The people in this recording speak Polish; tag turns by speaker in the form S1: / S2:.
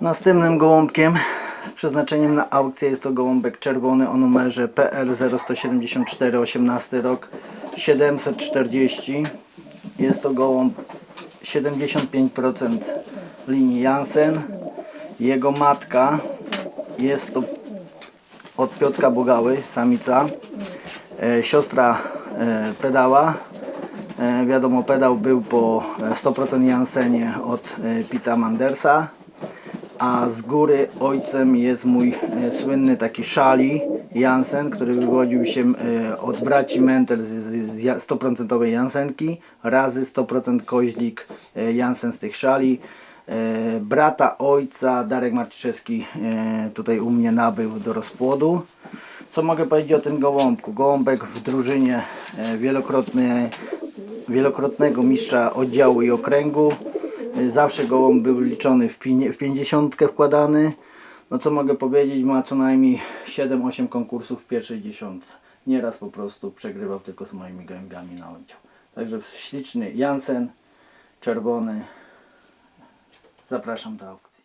S1: Następnym gołąbkiem z przeznaczeniem na aukcję jest to gołąbek czerwony o numerze PL 0174 18 rok 740. Jest to gołąb 75% linii Jansen. Jego matka jest to od Piotrka Bogały, samica. E, siostra e, pedała. E, wiadomo, pedał był po e, 100% Jansenie od e, Pita Mandersa. A z góry ojcem jest mój e, słynny taki szali Jansen, który wywodził się e, od braci Mentel z, z, z ja- 100% Jansenki razy 100% koźlik e, Jansen z tych szali. Brata ojca Darek Marciszewski tutaj u mnie nabył do rozpłodu. Co mogę powiedzieć o tym gołąbku? Gołąbek w drużynie wielokrotny, wielokrotnego mistrza oddziału i okręgu. E, Zawsze gołąb był liczony w 50 wkładany. No co mogę powiedzieć, ma co najmniej 7-8 konkursów w pierwszej dziesiątce. Nieraz po prostu przegrywał tylko z moimi gołębiami na oddział. Także śliczny Jansen, czerwony. Zapraszam do aukcji.